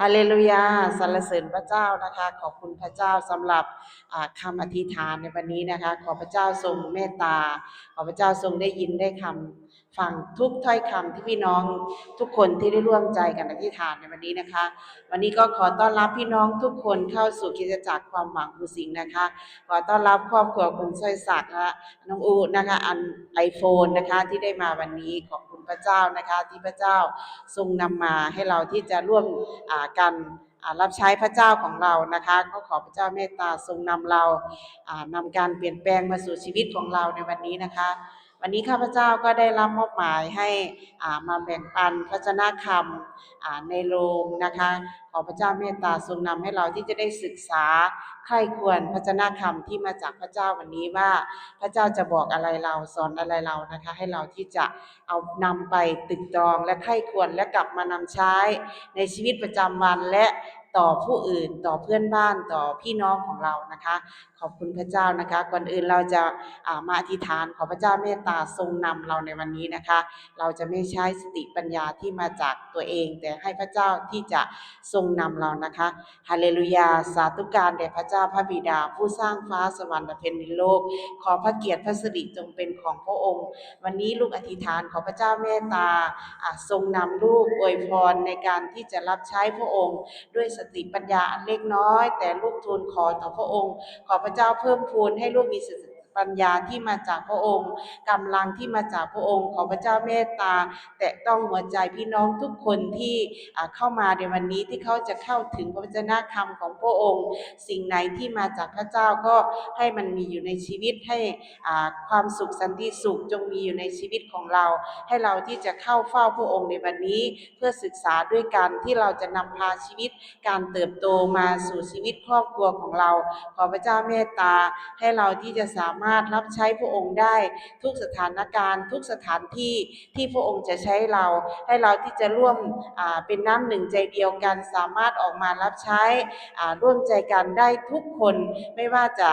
ฮาเลลูยาสรรเสริญพระเจ้านะคะ ขอบคุณพระเจ้าสำหรับคำคำอธิษฐานในวันนี้นะคะ ขอพระเจ้าทรงเมตตา ขอพระเจ้าทรงได้ยินได้คำ ฟังทุกถ้อยคำที่พี่น้องทุกคนที่ได้ร่วมใจกันอธิษฐานในวันนี้นะคะ วันนี้ก็ขอต้อนรับพี่น้องทุกคนเข้าสู่กิจจักรความหวังภูสิงห์นะคะ ขอต้อนรับครอบครัวคุณสร้อยศักดิ์นะคะน้องอูนะคะอันไอโฟนนะคะที่ได้มาวันนี้ขอบคุณพระเจ้านะคะ ที่พระเจ้าทรงนำมาให้เราที่จะร่วมกันอ่ารับใช้พระเจ้าของเรานะคะ ก็ขอพระเจ้าเมตตาทรงนำเราอ่านำการเปลี่ยนแปลงมาสู่ชีวิตของเราในวันนี้นะคะ วันนี้ข้าพเจ้าก็ได้รับมอบหมายให้อ่ามาแบ่งปันพระชนะคำในโรงนะคะขอพระเจ้าเมตตาทรงนำให้เราที่จะได้ศึกษาใคร่ควรพระชนะคำที่มาจากพระเจ้าวันนี้ว่าพระเจ้าจะบอกอะไรเราสอนอะไรเรานะคะ ให้เราที่จะเอานำไปตึกตรองและใคร่ควรและกลับมานำใช้ในชีวิตประจำวันและ ต่อผู้อื่นต่อเพื่อนบ้านต่อพี่น้องของเรานะคะ ขอบคุณพระเจ้านะคะ ก่อนอื่นเราจะามาอธิษฐานขอพระเจ้าเมตตาทรงนำเราในวันนี้นะคะ เราจะไม่ใช้สติปัญญาที่มาจากตัวเอง แต่ให้พระเจ้าที่จะทรงนำเรานะคะฮาเลลูยาสาธุการแด่พระเจ้าพระบิดา ผู้สร้างฟ้าสวรรค์และแผ่นดินโลก ขอพระเกียรติพระสิริจงเป็นของพระองค์ วันนี้ลูกอธิษฐานขอพระเจ้าเมตตาทรงนำลูกอวยพรในการที่จะรับใช้พระองค์ด้วยสติปัญญาอันเล็กน้อย แต่ลูกทูลขอต่อพระองค์ ขอพระเจ้าเพิ่มพูนให้ลูกมีสติ ปัญญาที่มาจากพระองค์กำลังที่มาจากพระองค์ ขอพระเจ้าเมตตา แตะต้องหัวใจพี่น้องทุกคนที่เข้ามาในวันนี้ที่เขาจะเข้าถึงพระวจนะคำของพระองค์ สิ่งไหนที่มาจากพระเจ้าก็ให้มันมีอยู่ในชีวิตให้ความสุขสันติสุขจงมีอยู่ในชีวิตของเรา ให้เราที่จะเข้าเฝ้าพระองค์ในวันนี้เพื่อศึกษาด้วยกันที่เราจะนำพาชีวิตการเติบโตมาสู่ชีวิตครอบครัวของเรา ขอพระเจ้าเมตตาให้เราที่จะสามารถรับใช้พระองค์ได้ทุกสถานการณ์ ทุกสถานที่ที่พระองค์จะใช้เรา ให้เราที่จะร่วมเป็นน้ำหนึ่งใจเดียวกัน สามารถออกมารับใช้ร่วมใจกันได้ทุกคนไม่ว่าจะ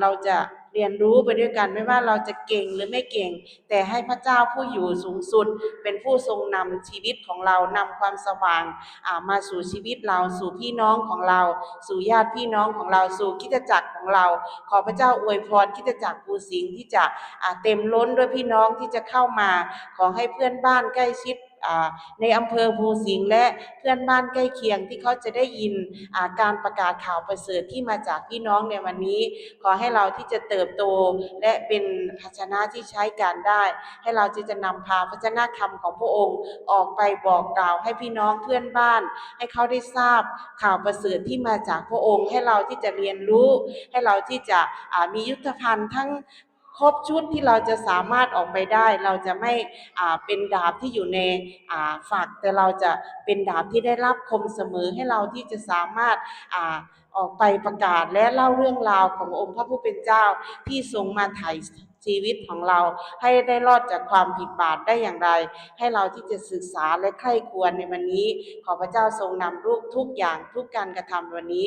เราจะ เรียนรู้ไปด้วยกันไม่ว่าเราจะเก่งหรือไม่เก่ง แต่ให้พระเจ้าผู้อยู่สูงสุด เป็นผู้ทรงนำชีวิตของเรานำความสว่างามาสู่ชีวิตเราสู่พี่น้องของเรา สู่ญาติพี่น้องของเราสู่คิดจักรของเรา ขอพระเจ้าอวยพรคิดจักรภูสิงห์ที่จะเต็มล้นด้วยพี่น้องที่จะเข้ามา ขอให้เพื่อนบ้านใกล้ชิด ในอำเภอภูสิงห์และเพื่อนบ้านใกล้เคียงที่เขาจะได้ยินการประกาศข่าวประเสริฐที่มาจากพี่น้องในวันนี้ ขอให้เราที่จะเติบโตและเป็นภาชนะที่ใช้การได้ ให้เราที่จะนำพาพระชนะคำของพระองค์ออกไปบอกกล่าวให้พี่น้องเพื่อนบ้าน ให้เขาได้ทราบข่าวประเสริฐที่มาจากพระองค์ ให้เราที่จะเรียนรู้ ให้เราที่จะมียุทธภัณฑ์ทั้ง ครบชุดที่เราจะสามารถออกไปได้ เราจะไม่เป็นดาบที่อยู่ในอ่าฝัก แต่เราจะเป็นดาบที่ได้รับคมเสมอให้เราที่จะสามารถอออกไปประกาศและเล่าเรื่องราวขององค์พระผู้เป็นเจ้าที่ทรงมาไถ่ชีวิตของเราให้ได้รอดจากความผิดบาปได้อย่างไร ให้เราที่จะศึกษาและใคร่ควรในวันนี้ ขอพระเจ้าทรงนำลูกทุกอย่างทุกการกระทำวันนี้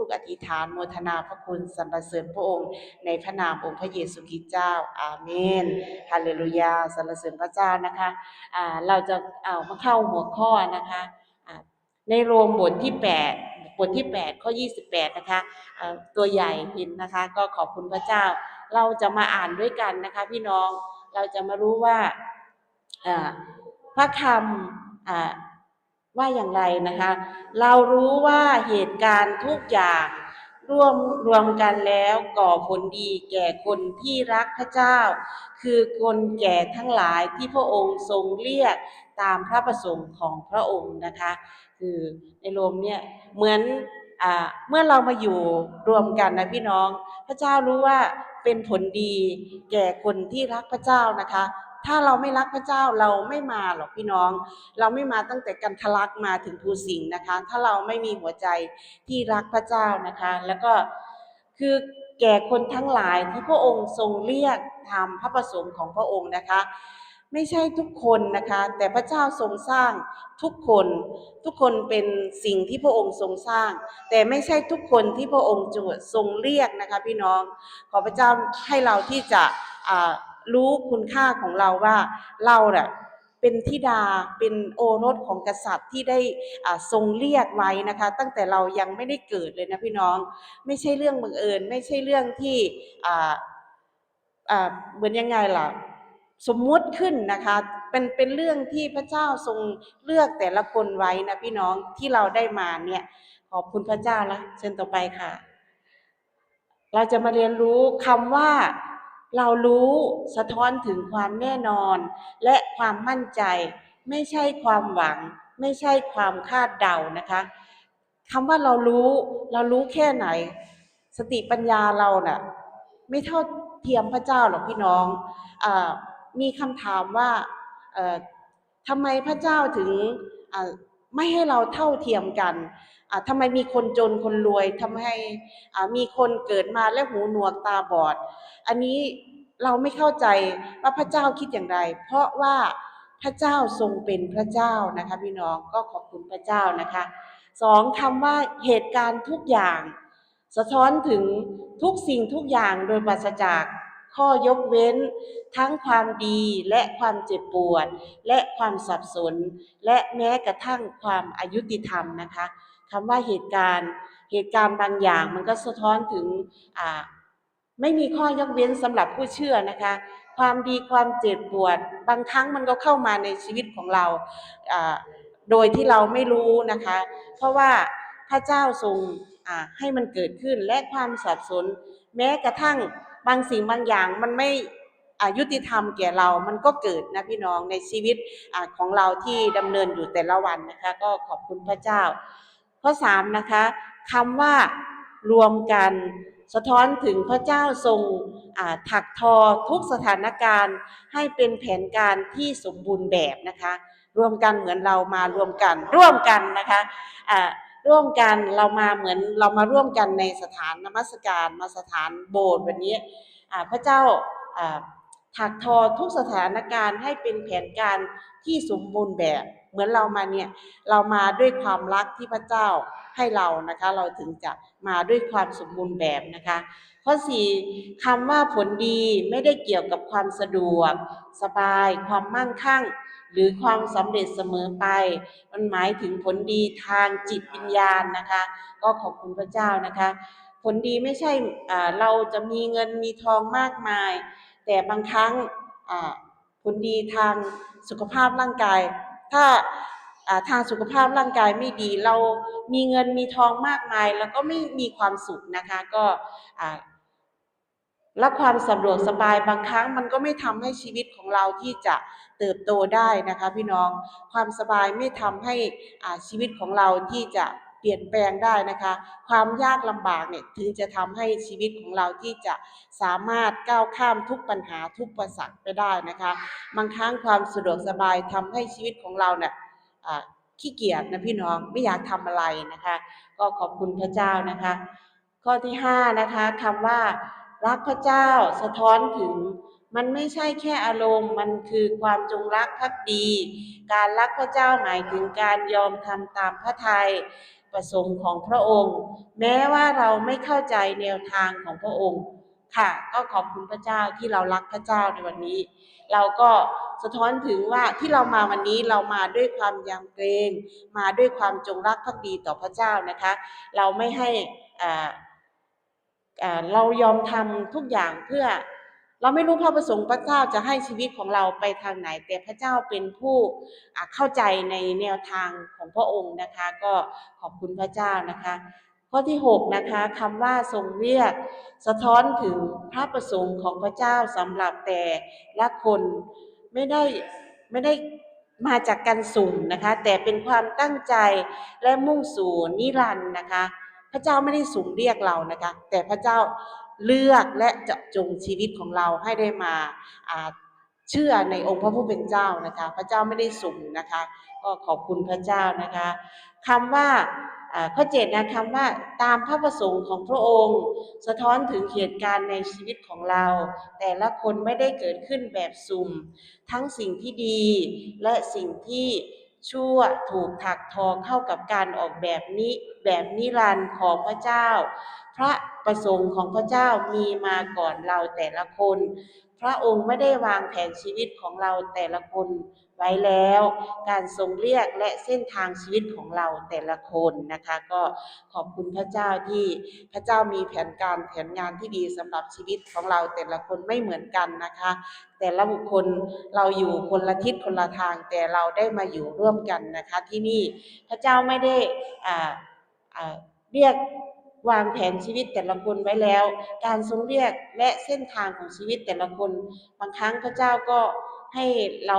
ลูกอธิษฐานโมทนาพระคุณสรรเสริญพระองค์ ในพระนามองค์พระเยซูคริสต์เจ้า อาเมนฮาเลลูยาสรรเสริญพระเจ้านะคะเราจะเอามาเข้าหัวข้อนะคะในโรมบทที่ 8 บทที่ 8 ข้อ 28 นะคะตัวใหญ่เห็นนะคะ ก็ขอบคุณพระเจ้า เราจะมาอ่านด้วยกันนะคะพี่น้องเราจะมารู้ว่าพระคำ ว่าอย่างไรนะคะ เรารู้ว่าเหตุการณ์ทุกอย่างร่วมรวมกันแล้วก่อผลดีแก่คนที่รักพระเจ้า คือคนแก่ทั้งหลายที่พระองค์ทรงเรียกตามพระประสงค์ของพระองค์นะคะ คือในโรมเนี่ยเหมือนอเมื่อเรามาอยู่รวมกันนะพี่น้อง พระเจ้ารู้ว่าเป็นผลดีแก่คนที่รักพระเจ้านะคะ ถ้าเราไม่รักพระเจ้าเราไม่มาหรอกพี่น้อง เราไม่มาตั้งแต่กันทะลักมาถึงภูสิงห์นะคะ ถ้าเราไม่มีหัวใจที่รักพระเจ้านะคะ แล้วก็คือแก่คนทั้งหลายที่พระองค์ทรงเรียกทำพระประสงค์ของพระองค์นะคะ ไม่ใช่ทุกคนนะคะ แต่พระเจ้าทรงสร้างทุกคน ทุกคนเป็นสิ่งที่พระองค์ทรงสร้าง แต่ไม่ใช่ทุกคนที่พระองค์จะทรงเรียกนะคะ พี่น้องขอพระเจ้าให้เราที่จะ รู้คุณค่าของเราว่าเราเน่ะเป็นธิดาเป็นโอรสของกษัตริย์ที่ได้ทรงเรียกไว้นะคะ ตั้งแต่เรายังไม่ได้เกิดเลยนะพี่น้อง ไม่ใช่เรื่องบังเอิญ ไม่ใช่เรื่องที่เหมือนยังไงล่ะสมมุติขึ้นนะคะเป็นเป็นเรื่องที่พระเจ้าทรงเลือกแต่ละคนไว้นะพี่น้องที่เราได้มาเนี่ยขอบคุณพระเจ้าละเชิญต่อไปค่ะ เราจะมาเรียนรู้คำว่า เรารู้สะท้อนถึงความแน่นอน และความมั่นใจ ไม่ใช่ความหวัง ไม่ใช่ความคาดเดานะคะคำว่าเรารู้เรารู้แค่ไหน สติปัญญาเราน่ะไม่เท่าเทียมพระเจ้าหรอกพี่น้องอมีคำถามว่าทำไมพระเจ้าถึง ไม่ให้เราเท่าเทียมกันทำไมมีคนจนคนรวยทำให้มีคนเกิดมาแล้วหูหนวกตาบอด อันนี้เราไม่เข้าใจว่าพระเจ้าคิดอย่างไร เพราะว่าพระเจ้าทรงเป็นพระเจ้านะคะพี่น้องก็ขอบคุณพระเจ้านะคะสองคำว่าเหตุการณ์ทุกอย่าง สะท้อนถึงทุกสิ่งทุกอย่างโดยปราศจาก ข้อยกเว้น ทั้งความดีและความเจ็บปวด และความสับสน และแม้กระทั่งความอายุติธรรมนะคะคำว่าเหตุการณ์เหตุการณ์บางอย่างมันก็สะท้อนถึงไม่มีข้อยกเว้นสำหรับผู้เชื่อนะคะ ความดีความเจ็บปวด บางครั้งมันก็เข้ามาในชีวิตของเราโดยที่เราไม่รู้นะคะ เพราะว่าพระเจ้าทรงให้มันเกิดขึ้นและความสับสน แม้กระทั่ง บางสิ่งบางอย่างมันไม่อายุติธรรมแก่เรา มันก็เกิดนะพี่น้องในชีวิตอของเราที่ดำเนินอยู่แต่ละวันนะคะ ก็ขอบคุณพระเจ้า ข้อสามนะคะคำว่ารวมกันสะท้อนถึงพระเจ้าทรงถักทอทุกสถานการณ์ ให้เป็นแผนการที่สมบูรณ์แบบนะคะ รวมกันเหมือนเรามารวมกันร่วมกันนะคะอ่า ร่วมกันเรามาเหมือนเรามาร่วมกันในสถานนมัสการมาสถานโบสถ์วันนี้พระเจ้าอ่าถักทอทุกสถานการณ์ให้เป็นแผนการที่สมบูรณ์แบบ เหมือนเรามาเนี่ยเรามาด้วยความรักที่พระเจ้าให้เรานะคะ เราถึงจะมาด้วยความสมบูรณ์แบบนะคะข้อสี่คำว่าผลดีไม่ได้เกี่ยวกับความสะดวก สบาย ความมั่งคั่ง หรือความสำเร็จเสมอไป มันหมายถึงผลดีทางจิตวิญญาณนะคะ ก็ขอบคุณพระเจ้านะคะ ผลดีไม่ใช่เราจะมีเงินมีทองมากมาย แต่บางครั้งผลดีทางสุขภาพร่างกาย ถ้าทางสุขภาพร่างกายไม่ดี เรามีเงินมีทองมากมาย แล้วก็ไม่มีความสุขนะคะก็และความสะดวกสบายบางครั้งมันก็ไม่ทำให้ชีวิตของเราที่จะ เติบโตได้นะคะพี่น้องความสบายไม่ทำให้อ่าชีวิตของเราที่จะเปลี่ยนแปลงได้นะคะ ความยากลำบากเนี่ยถึงจะทำให้ชีวิตของเราที่จะสามารถก้าวข้ามทุกปัญหาทุกประสักไปได้นะคะ บางครั้งความสะดวกสบายทำให้ชีวิตของเราเนี่ยขี้เกียจนะพี่น้องไม่อยากทำอะไรนะคะ ก็ขอบคุณพระเจ้านะคะ ข้อที่ห้านะคะคำว่ารักพระเจ้าสะท้อนถึง มันไม่ใช่แค่อารมณ์ มันคือความจงรักภักดี การรักพระเจ้าหมายถึงการยอมทำตามพระทัยประสงค์ของพระองค์ แม้ว่าเราไม่เข้าใจแนวทางของพระองค์ ค่ะ ก็ขอบคุณพระเจ้าที่เรารักพระเจ้าในวันนี้ เราก็สะท้อนถึงว่าที่เรามาวันนี้เรามาด้วยความยำเกรง มาด้วยความจงรักภักดีต่อพระเจ้านะคะ เราไม่ให้อ่าเรายอมทำทุกอย่างเพื่อ เราไม่รู้พระประสงค์พระเจ้าจะให้ชีวิตของเราไปทางไหน แต่พระเจ้าเป็นผู้เข้าใจในแนวทางของพระองค์นะคะ ก็ขอบคุณพระเจ้านะคะข้อที่หกนะคะคำว่าทรงเรียก สะท้อนถึงพระประสงค์ของพระเจ้าสำหรับแต่ละคนไม่ได้ไม่ได้มาจากการสุ่มนะคะ แต่เป็นความตั้งใจและมุ่งสู่นิรันดร์นะคะ พระเจ้าไม่ได้สุ่มเรียกเรานะคะ แต่พระเจ้า เลือกและเจาะจงชีวิตของเราให้ได้มาเชื่อในองค์พระผู้เป็นเจ้านะคะ พระเจ้าไม่ได้สุ่มนะคะ ก็ขอบคุณพระเจ้านะคะคำว่าอ่าข้อเจ็ดนะคำว่าตามพระประสงค์ของพระองค์ สะท้อนถึงเหตุการณ์ในชีวิตของเรา แต่ละคนไม่ได้เกิดขึ้นแบบสุ่ม ทั้งสิ่งที่ดีและสิ่งที่ชั่วถูกถักทอเข้ากับการออกแบบนี้แบบนิรันดร์ของพระเจ้า พระ ประสงค์ของพระเจ้ามีมาก่อนเราแต่ละคน พระองค์ไม่ได้วางแผนชีวิตของเราแต่ละคนไว้แล้ว การทรงเรียกและเส้นทางชีวิตของเราแต่ละคนนะคะ ก็ขอบคุณพระเจ้าที่พระเจ้ามีแผนการแผนงานที่ดีสำหรับชีวิตของเราแต่ละคนไม่เหมือนกันนะคะ แต่ละบุคคลเราอยู่คนละทิศคนละทางแต่เราได้มาอยู่ร่วมกันนะคะ ที่นี่พระเจ้าไม่ได้อ่าอ่าเรียก วางแผนชีวิตแต่ละคนไว้แล้ว การทรงเรียกและเส้นทางของชีวิตแต่ละคน บางครั้งพระเจ้าก็ให้เรา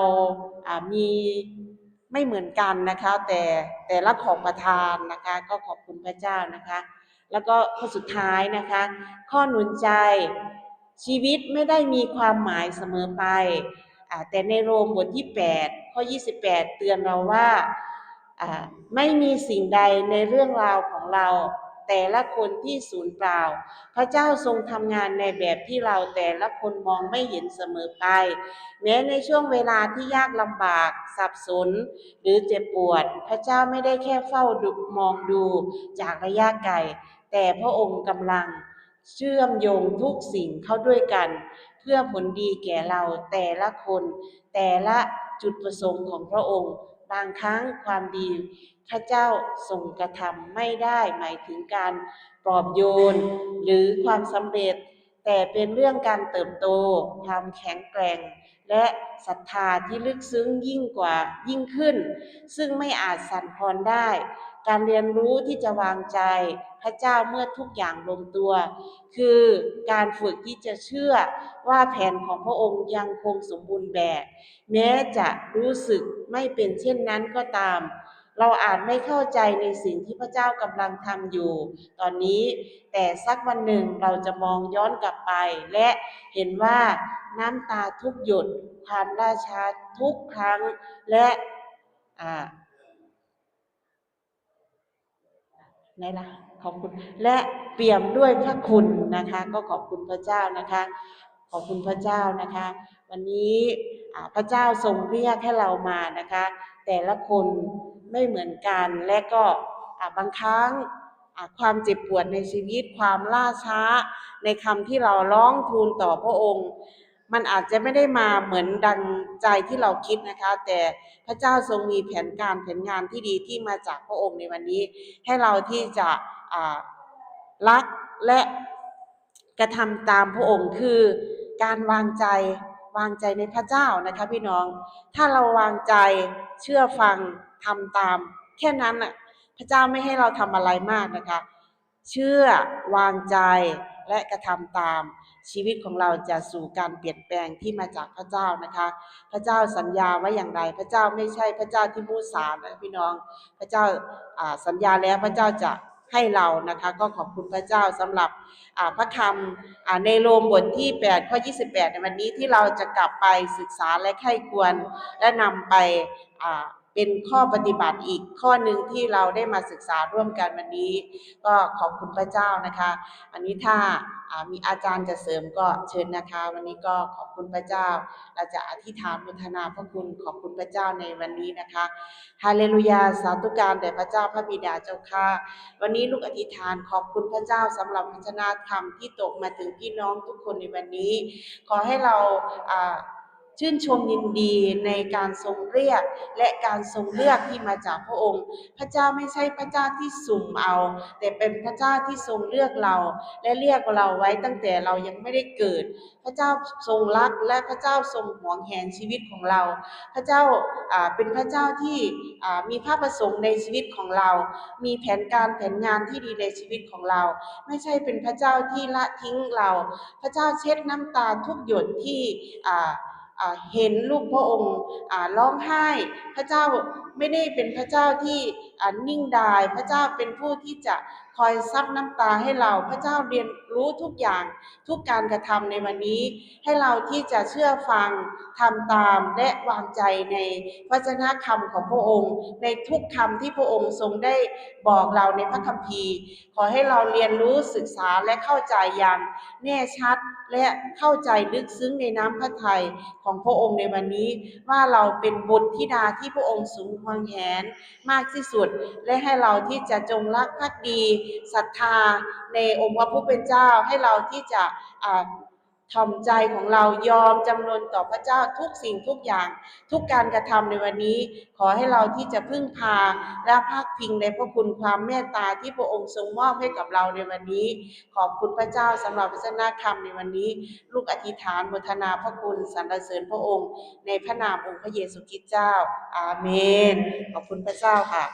อ่ามีไม่เหมือนกันนะคะ แต่แต่ละของประทานนะคะ ก็ขอบคุณพระเจ้านะคะ แล้วก็ข้อสุดท้ายนะคะ ข้อหนุนใจชีวิตไม่ได้มีความหมายเสมอไปอ่าแต่ในโรมบทที่ 8 ข้อ 28 เตือนเราว่าอ่าไม่มีสิ่งใดในเรื่องราวของเรา แต่ละคนที่สูญเปล่า พระเจ้าทรงทำงานในแบบที่เราแต่ละคนมองไม่เห็นเสมอไป แม้ในช่วงเวลาที่ยากลำบาก สับสน หรือเจ็บปวด พระเจ้าไม่ได้แค่เฝ้าดูมองดูจากระยะไกล แต่พระองค์กำลังเชื่อมโยงทุกสิ่งเข้าด้วยกัน เพื่อผลดีแก่เราแต่ละคน แต่ละจุดประสงค์ของพระองค์ บางครั้งความดีพระเจ้าทรงกระทำไม่ได้หมายถึงการปลอบโยน หรือความสำเร็จ แต่เป็นเรื่องการเติบโตความแข็งแกร่ง และศรัทธาที่ลึกซึ้งยิ่งกว่ายิ่งขึ้น ซึ่งไม่อาจสั่นคลอนได้ การเรียนรู้ที่จะวางใจพระเจ้าเมื่อทุกอย่างลงตัว คือการฝึกที่จะเชื่อว่าแผนของพระองค์ยังคงสมบูรณ์แบบ แม้จะรู้สึกไม่เป็นเช่นนั้นก็ตาม เราอาจไม่เข้าใจในสิ่งที่พระเจ้ากำลังทำอยู่ ตอนนี้ แต่สักวันหนึ่งเราจะมองย้อนกลับไป และเห็นว่าน้ำตาทุกหยดความล่าชาทุกครั้ง และอ่าไหนล่ะขอบคุณและเปี่ยมด้วยพระคุณนะคะ ก็ขอบคุณพระเจ้านะคะ ขอบคุณพระเจ้านะคะ วันนี้พระเจ้าทรงเรียกให้เรามานะคะ แต่ละคน ไม่เหมือนกัน และก็บางครั้งความเจ็บปวดในชีวิตความล่าช้า ในคำที่เราร้องทูลต่อพระองค์ มันอาจจะไม่ได้มาเหมือนดังใจที่เราคิดนะคะ แต่พระเจ้าทรงมีแผนการแผนงานที่ดีที่มาจากพระองค์ในวันนี้ ให้เราที่จะรักและกระทำตามพระองค์คือการวางใจวางใจในพระเจ้านะคะพี่น้อง ถ้าเราวางใจเชื่อฟัง ทำตาม แค่นั้นน่ะพระเจ้าไม่ให้เราทำอะไรมากนะคะ เชื่อวางใจและกระทำตาม ชีวิตของเราจะสู่การเปลี่ยนแปลงที่มาจากพระเจ้านะคะ พระเจ้าสัญญาไว้อย่างไร พระเจ้าไม่ใช่พระเจ้าที่มูสานะพี่น้อง พระเจ้าสัญญาแล้วพระเจ้าจะให้เรานะคะก็ขอบคุณพระเจ้าสำหรับพระคำในโรมบทที่ 8 ข้อ 28 ในวันนี้ที่เราจะกลับไปศึกษาและไข้ควรและนำไป เป็นข้อปฏิบัติอีกข้อหนึ่งที่เราได้มาศึกษาร่วมกันวันนี้ ก็ขอบคุณพระเจ้านะคะ อันนี้ถ้ามีอาจารย์จะเสริมก็เชิญนะคะ วันนี้ก็ขอบคุณพระเจ้า เราจะอธิษฐานบุทนาพระคุณขอบคุณพระเจ้าในวันนี้นะคะฮาเลลูยาสาธุการแด่พระเจ้าพระบิดาเจ้าค่ะวันนี้ลูกอธิษฐานขอบคุณพระเจ้าสำหรับพัฒนาธรรมที่ตกมาถึงพี่น้องทุกคนในวันนี้ ขอให้เราอ่า ชื่นชมยินดีในการทรงเรียกและการทรงเลือกที่มาจากพระองค์ พระเจ้าไม่ใช่พระเจ้าที่สุ่มเอา แต่เป็นพระเจ้าที่ทรงเลือกเรา และเรียกเราไว้ตั้งแต่เรายังไม่ได้เกิด พระเจ้าทรงรักและพระเจ้าทรงหวงแหนชีวิตของเรา พระเจ้าเป็นพระเจ้าที่มีพระประสงค์ในชีวิตของเรา มีแผนการแผนงานที่ดีในชีวิตของเรา ไม่ใช่เป็นพระเจ้าที่ละทิ้งเรา พระเจ้าเช็ดน้ำตาทุกหยดที่อ่า เห็นลูกพระองค์ร้องไห้ พระเจ้า ไม่ได้เป็นพระเจ้าที่นิ่งดาย พระเจ้าเป็นผู้ที่จะคอยซับน้ำตาให้เราพระเจ้าเรียนรู้ทุกอย่างทุกการกระทำในวันนี้ ให้เราที่จะเชื่อฟังทำตามและวางใจในพระชนะคำของพระองค์ ในทุกคำที่พระองค์ทรงได้บอกเราในพระคัมภีร์ ขอให้เราเรียนรู้ศึกษาและเข้าใจอย่างแน่ชัดและเข้าใจลึกซึ้งในน้ำพระทัยของพระองค์ในวันนี้ว่าเราเป็นบุตรธิดาที่พระองค์สูงหวงแหนมากที่สุด และให้เราที่จะจงรักภักดีศรัทธาในองค์พระผู้เป็นเจ้าให้เราที่จะ ถ่อมใจของเรายอมจำนนต่อพระเจ้าทุกสิ่งทุกอย่าง ทุกการกระทำในวันนี้ ขอให้เราที่จะพึ่งพาและพักพิงในพระคุณความเมตตาที่พระองค์ทรงมอบให้กับเราในวันนี้ ขอบคุณพระเจ้าสำหรับพระชนะคำในวันนี้ ลูกอธิษฐานบทนาพระคุณสรรเสริญพระองค์ ในพระนามองค์พระเยซูคริสต์เจ้า อาเมน ขอบคุณพระเจ้าค่ะ